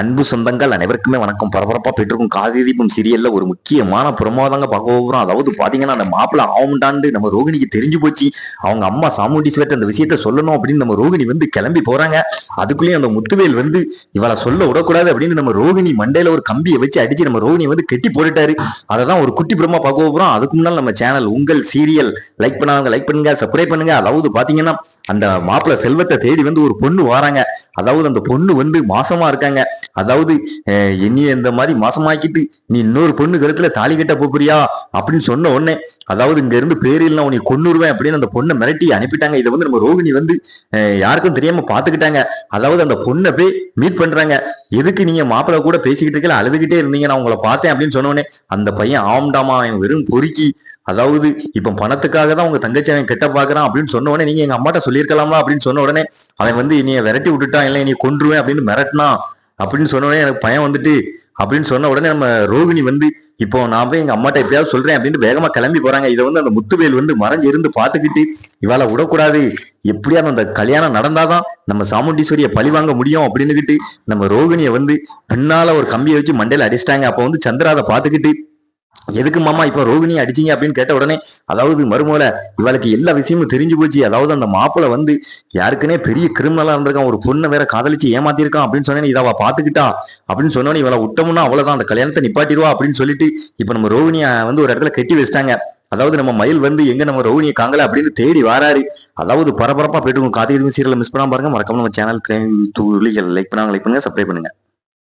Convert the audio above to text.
அன்பு சொந்தங்கள் அனைவருக்குமே வணக்கம். பரபரப்பா பெற்றிருக்கும் காதி தீபம் சீரியல்ல ஒரு முக்கியமான பிரமாதங்க பார்க்க போகிறோம். அதாவது பாத்தீங்கன்னா அந்த மாப்பிள்ள ஆவண்டாண்டு நம்ம ரோகிணிக்கு தெரிஞ்சு போச்சு. அவங்க அம்மா சாமுண்டீஸ்வர்ட்ட அந்த விஷயத்த சொல்லணும் அப்படின்னு நம்ம ரோகிணி வந்து கிளம்பி போறாங்க. அதுக்குள்ளேயும் அந்த முத்துவேல் வந்து இவளை சொல்ல விடக்கூடாது அப்படின்னு நம்ம ரோகிணி மண்டையில ஒரு கம்பியை வச்சு அடிச்சு நம்ம ரோகிணி வந்து கெட்டி போட்டுட்டாரு. அதை தான் ஒரு குட்டி பிரமா பார்க்க போகிறோம். அதுக்கு முன்னால் நம்ம சேனல் உங்கள் சீரியல் லைக் பண்ணாங்க லைக் பண்ணுங்க சப்ஸ்கிரைப் பண்ணுங்க. அதாவது பாத்தீங்கன்னா அந்த மாப்பிள்ள செல்வத்தை தேடி வந்து ஒரு பொண்ணு வராங்க. அதாவது அந்த பொண்ணு வந்து மாசமா இருக்காங்க. அதாவது அஹ், என்னைய இந்த மாதிரி மாசமாக்கிட்டு நீ இன்னொரு பொண்ணு கழுத்துல தாலி கட்ட போறியா அப்படின்னு சொன்ன உடனே அதாவது இங்க இருந்து பேரில் உன்னை கொன்னுருவேன் அப்படின்னு அந்த பொண்ணை மிரட்டி அனுப்பிட்டாங்க. இதை வந்து நம்ம ரோகிணி வந்து யாருக்கும் தெரியாம பாத்துக்கிட்டாங்க. அதாவது அந்த பொண்ணை போய் மீட் பண்றாங்க. எதுக்கு நீங்க மாப்பிள்ளை கூட பேசிக்கிட்டு இருக்கல அழுதுகிட்டே இருந்தீங்க நான் உங்களை பார்த்தேன் அப்படின்னு சொன்னோடனே அந்த பையன் ஆம்டாமா அவன் வெறும் பொறுக்கி. அதாவது இப்ப பணத்துக்காக தான் உங்க தங்கச்சி அவன் கெட்ட பாக்குறான் அப்படின்னு சொன்ன உடனே நீங்க எங்க அம்மாட்ட சொல்லியிருக்கலாமா அப்படின்னு சொன்ன உடனே அவன் வந்து என்னைய விரட்டி விட்டுட்டான் இல்லை நீ கொன்றுவேன் அப்படின்னு மிரட்டினான். அப்படின்னு சொன்ன உடனே எனக்கு பயம் வந்துட்டு அப்படின்னு சொன்ன உடனே நம்ம ரோகிணி வந்து இப்போ நான் போய் எங்க அம்மாட்ட எப்படியாவது சொல்றேன் அப்படின்னு வேகமா கிளம்பி போறாங்க. இதை வந்து அந்த முத்துவேல் வந்து மறைஞ்சு இருந்து பார்த்துக்கிட்டு இவாள விடக்கூடாது. எப்படியாவது அந்த கல்யாணம் நடந்தாதான் நம்ம சாமுண்டீஸ்வரியை பழி வாங்க முடியும் அப்படின்னுக்கிட்டு நம்ம ரோகிணியை வந்து பின்னால ஒரு கம்பியை வச்சு மண்டையில அடிச்சிட்டாங்க. அப்போ வந்து சந்திராதை பார்த்துக்கிட்டு எதுக்கு மாமா இப்போ ரோகிணி அடிச்சீங்க அப்படின்னு கேட்ட உடனே அதாவது மருமோல இவளுக்கு எல்லா விஷயமும் தெரிஞ்சு போச்சு. அதாவது அந்த மாப்பிளை வந்து யாருக்குனே பெரிய கிரிமினலாக இருந்திருக்கான். ஒரு பொண்ணை வேற காதலிச்சு ஏமாத்திருக்கான் அப்படின்னு சொன்னேன் இதை அவள் பார்த்துக்கிட்டா? அப்படின்னு சொன்னோன்னே இவளை விட்டோம்னா அவ்வளோதான் அந்த கல்யாணத்தை நிப்பாட்டிடுவா அப்படின்னு சொல்லிட்டு இப்போ நம்ம ரோகிணியை வந்து ஒரு இடத்துல கட்டி வச்சிட்டாங்க. அதாவது நம்ம மயில் வந்து எங்க நம்ம ரோகிணியை காங்கல அப்படின்னு தேடி வராரு. அதாவது பரபரப்பா போயிட்டு காத்திருக்கும் சீரியல் மிஸ் பண்ணாம பாருங்க. மறக்காம நம்ம சேனல் லைக் பண்ணாங்க லைக் பண்ணுங்க சப்ஸ்கிரைப் பண்ணுங்க.